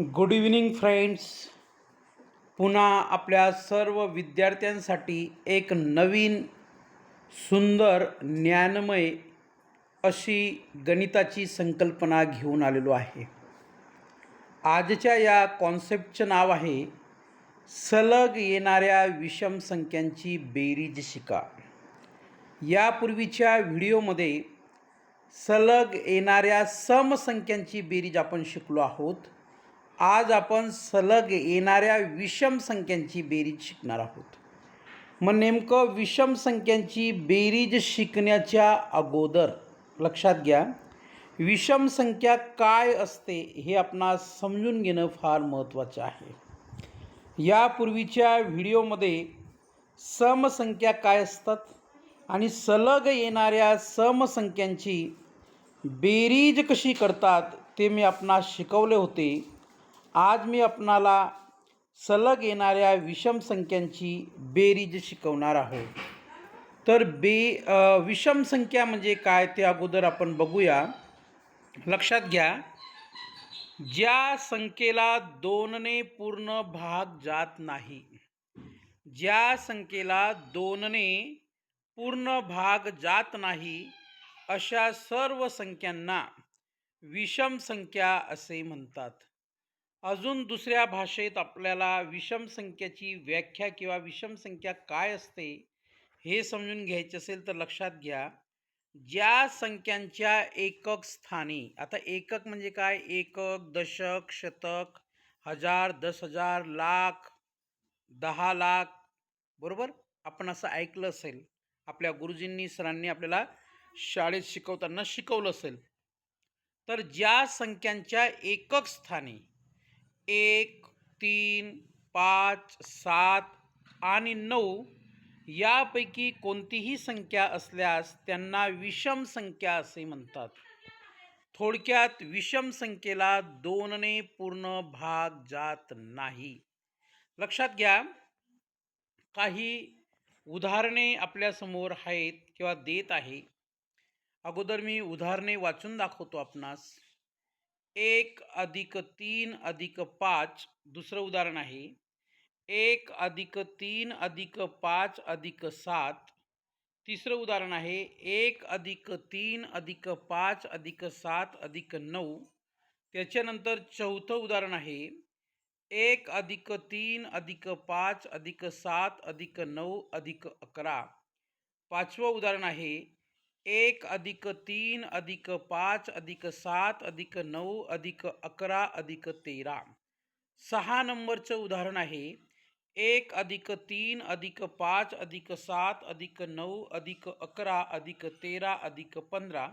Good evening friends पुन्हा आपल्या सर्व विद्यार्थ्यांसाठी एक नवीन सुंदर ज्ञानमय अशी गणिताची संकल्पना घेऊन आलेलो आहे. आजच्या या कॉन्सेप्टचं नाव आहे सलग येणाऱ्या विषम संख्यांची बेरीज शिका. यापूर्वीच्या व्हिडिओमध्ये सलग येणाऱ्या समसंख्यांची बेरीज आपण शिकलो आहोत. आज आपण सलग येणाऱ्या विषम संख्यांची बेरीज शिकणार आहोत. मग नेमकं विषम संख्यांची बेरीज शिकण्याच्या अगोदर लक्षात घ्या. विषम संख्या काय असते हे आपणास समजून घेणं फार महत्त्वाचं आहे. यापूर्वीच्या व्हिडिओमध्ये समसंख्या काय असतात आणि सलग येणाऱ्या समसंख्यांची बेरीज कशी करतात ते मी आपणास शिकवले होते. आज मी आपणाला सलग येणाऱ्या विषम संख्यांची बेरीज शिकवणार आहोत. तर बे विषम संख्या म्हणजे काय ते अगोदर आपण बघूया. लक्षात घ्या. ज्या संख्येला दोनने पूर्ण भाग जात नाही ज्या संख्येला दोनने पूर्ण भाग जात नाही अशा सर्व संख्यांना विषम संख्या असे म्हणतात. अजून दुसऱ्या भाषेत आपल्याला विषम संख्याची व्याख्या किंवा विषम संख्या काय असते हे समजून घ्यायचे असेल तर लक्षात घ्या. ज्या संख्यांच्या एकक स्थानी आता एकक म्हणजे काय? एकक दशक शतक हजार दस हजार लाख दहा लाख बरोबर? आपण असं ऐकलं असेल आपल्या गुरुजींनी सरांनी आपल्याला शाळेत शिकवताना शिकवलं असेल. तर ज्या संख्यांच्या एकक स्थानी एक तीन पाच सात आणि नऊ यापैकी कोणतीही संख्या असल्यास त्यांना विषम संख्या असे म्हणतात. थोडक्यात विषम संख्येला दोनने पूर्ण भाग जात नाही. लक्षात घ्या काही उदाहरणे आपल्यासमोर आहेत किंवा देत आहे. अगोदर मी उदाहरणे वाचून दाखवतो आपणास. एक अधिक तीन अधिक पाच दुसरं उदाहरण आहे. एक अधिक तीन अधिक पाच अधिक सात तिसरं उदाहरण आहे. एक अधिक तीन अधिक पाच अधिक सात अधिक नऊ त्याच्यानंतर चौथं उदाहरण आहे. एक अधिक तीन अधिक पाच अधिक सात अधिक नऊ अधिक अकरा पाचवं उदाहरण आहे. एक अधिक तीन अधिक पाच अधिक सात अधिक नऊ अधिक अकरा अधिक तेरा. सहा नंबरचं उदाहरण आहे. एक अधिक तीन अधिक पाच अधिक सात अधिक नऊ अधिक अकरा अधिक तेरा अधिक पंधरा.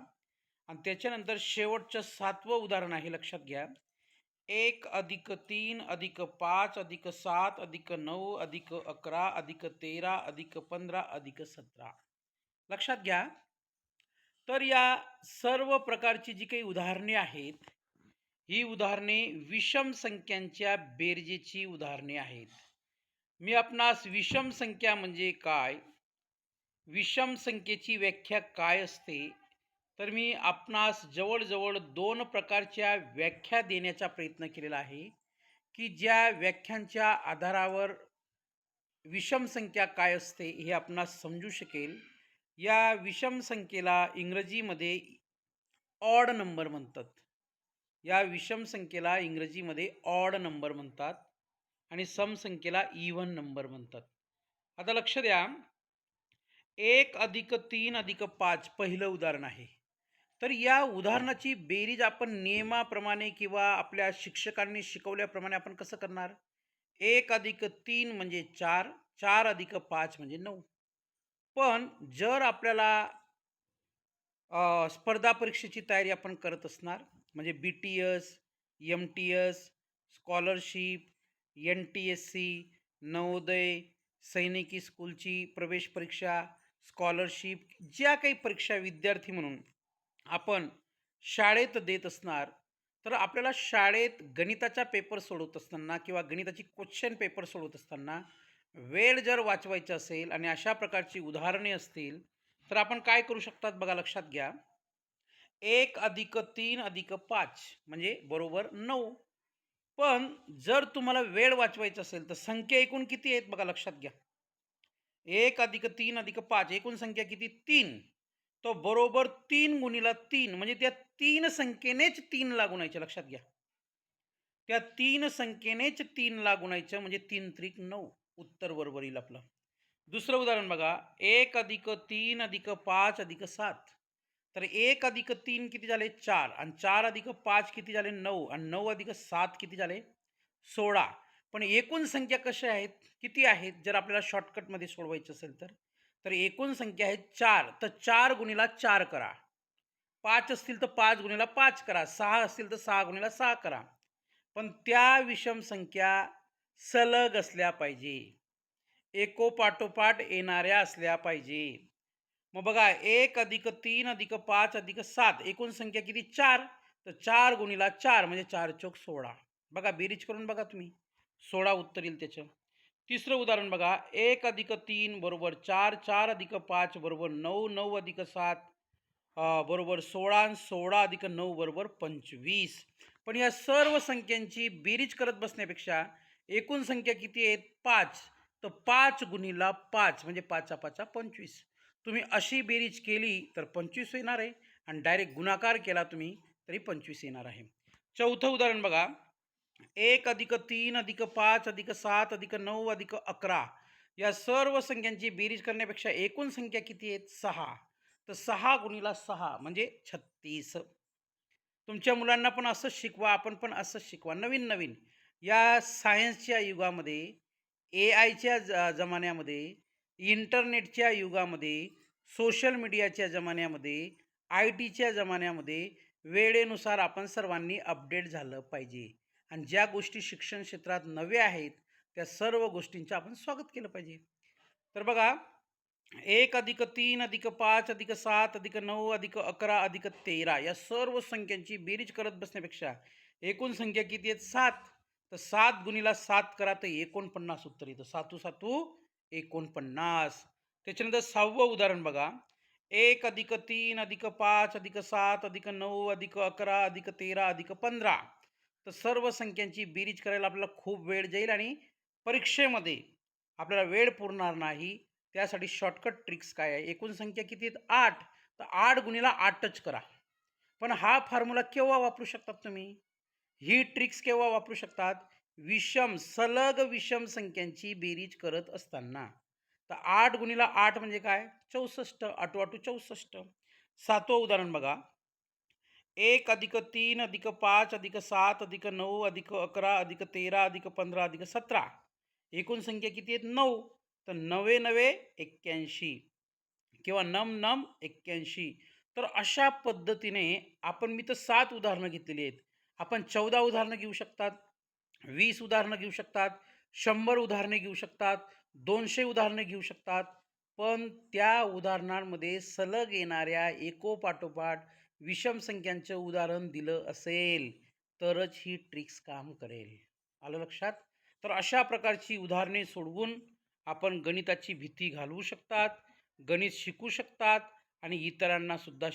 आणि त्याच्यानंतर शेवटचं सातवं उदाहरण आहे लक्षात घ्या. एक अधिक तीन अधिक पाच अधिक सात अधिक नऊ अधिक अकरा अधिक तेरा अधिक पंधरा अधिक सतरा. लक्षात घ्या. तर या सर्व प्रकारची जी काही उदाहरणे आहेत ही उदाहरणे विषम संख्यांच्या बेरजेची उदाहरणे आहेत. मी आपणास विषम संख्या म्हणजे काय विषम संख्येची व्याख्या काय असते तर मी आपणास जवळजवळ दोन प्रकारच्या व्याख्या देण्याचा प्रयत्न केलेला आहे की ज्या व्याख्यांच्या आधारावर विषम संख्या काय असते हे आपणास समजू शकेल. या विषम संख्येला इंग्रजीमध्ये ऑड नंबर म्हणतात. या विषम संख्येला इंग्रजीमध्ये ऑड नंबर म्हणतात आणि सम संख्येला इव्हन नंबर म्हणतात. आता लक्ष द्या. एक अधिक तीन अधिक पाच पहिलं उदाहरण आहे. तर या उदाहरणाची बेरीज आपण नियमाप्रमाणे किंवा आपल्या शिक्षकांनी शिकवल्याप्रमाणे आपण कसं करणार? एक अधिक तीन म्हणजे चार चार अधिक पाच म्हणजे नऊ. पण जर आपल्याला स्पर्धा परीक्षेची तयारी आपण करत असणार म्हणजे B T S M T S scholarship N T S C Navodaya सैनिकी स्कूलची प्रवेश परीक्षा स्कॉलरशिप ज्या काही परीक्षा विद्यार्थी म्हणून आपण शाळेत देत असणार तर आपल्याला शाळेत गणिताचा पेपर सोडवत असताना किंवा गणिताची क्वेश्चन पेपर सोडवत असताना वेळ जर वाचवायचा असेल आणि अशा प्रकारची उदाहरणे असतील तर आपण काय करू शकतात बघा लक्षात घ्या. एक अधिक तीन अधिक पाच म्हणजे बरोबर नऊ. पण जर तुम्हाला वेळ वाचवायचा असेल तर संख्या एकूण किती आहेत बघा लक्षात घ्या. एक अधिक तीन अधिक पाच एकूण संख्या किती? तीन. तो बरोबर तीन गुणीला तीन म्हणजे त्या तीन संख्येनेच तीन लागुणायचे लक्षात घ्या. त्या तीन संख्येनेच तीन लागुणायचं म्हणजे तीन त्रिक नऊ. उत्तर बरोबर येईल आपलं दुसरं उदाहरण बघा. एक अधिक तीन अधिक पाच अधिक सात. तर एक अधिक तीन किती झाले? चार. आणि चार अधिक पाच किती झाले? नऊ. आणि नऊ अधिक सात किती झाले? सोळा. पण एकूण संख्या कशा आहेत? किती आहेत? जर आपल्याला शॉर्टकटमध्ये सोडवायचं असेल तर. तर एकूण संख्या आहे चार. तर चार गुणीला चार करा. पाच असतील तर पाच गुणीला पाच करा. सहा असतील तर सहा गुणीला सहा करा. पण त्या विषम संख्या सलग असल्या पाहिजे. एकोपाठोपाठ येणाऱ्या असल्या पाहिजे. मग बघा एक अधिक तीन अधिक पाच अधिक सात एकूण संख्या किती? चार. तर चार गुणीला चार म्हणजे चार चौक सोळा. बघा बेरीज करून बघा तुम्ही. सोळा उत्तर येईल त्याचं. तिसरं उदाहरण बघा. एक अधिक तीन बरोबर चार चार अधिक पाच बरोबर नऊ नऊ अधिक सात बरोबर सोळा सोळा अधिक नऊ बरोबर पंचवीस. पण या सर्व संख्यांची बेरीज करत बसण्यापेक्षा एकूण संख्या किती आहेत? पाच. तर पाच गुणीला पाच म्हणजे पाचा पाचा पंचवीस. तुम्ही अशी बेरीज केली तर पंचवीस येणार आहे आणि डायरेक्ट गुणाकार केला तुम्ही तरी पंचवीस येणार आहे. चौथं उदाहरण बघा. एक अधिक तीन अधिक पाच अधिक सात अधिक नऊ अधिक अकरा. या सर्व संख्यांची बेरीज करण्यापेक्षा एकूण संख्या किती आहेत? सहा. तर सहा गुणीला सहा म्हणजे छत्तीस. तुमच्या मुलांना पण असंच शिकवा आपण पण असंच शिकवा. नवीन नवीन. या सायन्सच्या युगामध्ये ए आयच्या ज जमान्यामध्ये इंटरनेटच्या युगामध्ये सोशल मीडियाच्या जमान्यामध्ये आय टीच्या जमान्यामध्ये वेळेनुसार आपण सर्वांनी अपडेट झालं पाहिजे. आणि ज्या गोष्टी शिक्षण क्षेत्रात नव्या आहेत त्या सर्व गोष्टींचं आपण स्वागत केलं पाहिजे. तर बघा एक अधिक तीन अधिक पाच अधिक सात अधिक नऊ अधिक अकरा अधिक तेरा या सर्व संख्यांची बेरीज करत बसण्यापेक्षा एकूण संख्या किती आहेत? सात. तर सात गुणीला सात करा तर एकोणपन्नास उत्तर येतं. सातू सातू एकोणपन्नास. त्याच्यानंतर सहावं उदाहरण बघा. एक अधिक तीन अधिक पाच अधिक सात अधिक नऊ अधिक अकरा अधिक तेरा अधिक पंधरा. तर सर्व संख्यांची बेरीज करायला आपल्याला खूप वेळ जाईल आणि परीक्षेमध्ये आपल्याला वेळ पुरणार नाही. त्यासाठी शॉर्टकट ट्रिक्स काय आहे? एकूण संख्या किती आहेत? आठ. तर आठ गुणीला आठच करा. पण हा फॉर्म्युला केव्हा वापरू शकतात तुम्ही? ही ट्रिक्स केव्हा वापरू शकतात? विषम सलग विषम संख्यांची बेरीज करत असताना. तर आठ गुणीला आठ म्हणजे काय? चौसष्ट. आठू आठू चौसष्ट. सातवं उदाहरण बघा. एक अधिक तीन अधिक पाच अधिक सात अधिक नऊ अधिक अकरा अधिक तेरा अधिक पंधरा अधिक सतरा. एकूण संख्या किती आहेत? नऊ. तर नवे नवे एक्क्याऐंशी. किंवा नम नम एक्क्याऐंशी. तर अशा पद्धतीने आपण मी तर सात उदाहरणं घेतलेली आहेत. आपण चौदा उदाहरणं घेऊ शकतात वीस उदाहरणं घेऊ शकतात शंभर उदाहरणे घेऊ शकतात दोनशे उदाहरणे घेऊ शकतात. पण त्या उदाहरणांमध्ये सलग येणाऱ्या एकोपाठोपाठ विषम संख्यांचं उदाहरण दिलं असेल तरच ही ट्रिक्स काम करेल. आलं लक्षात? तर अशा प्रकारची उदाहरणे सोडवून आपण गणिताची भीती घालवू शकतात गणित शिकू शकतात आणि इतरांना सुद्धा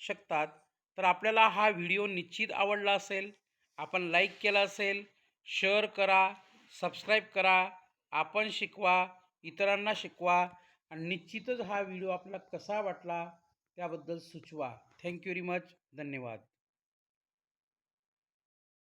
शकतात. तर आपल्याला हा व्हिडिओ निश्चित आवडला असेल आपण लाईक केला असेल शेअर करा सबस्क्राईब करा आपण शिकवा इतरांना शिकवा आणि निश्चितच हा व्हिडिओ आपला कसा वाटला त्याबद्दल सुचवा. Thank you very much. धन्यवाद.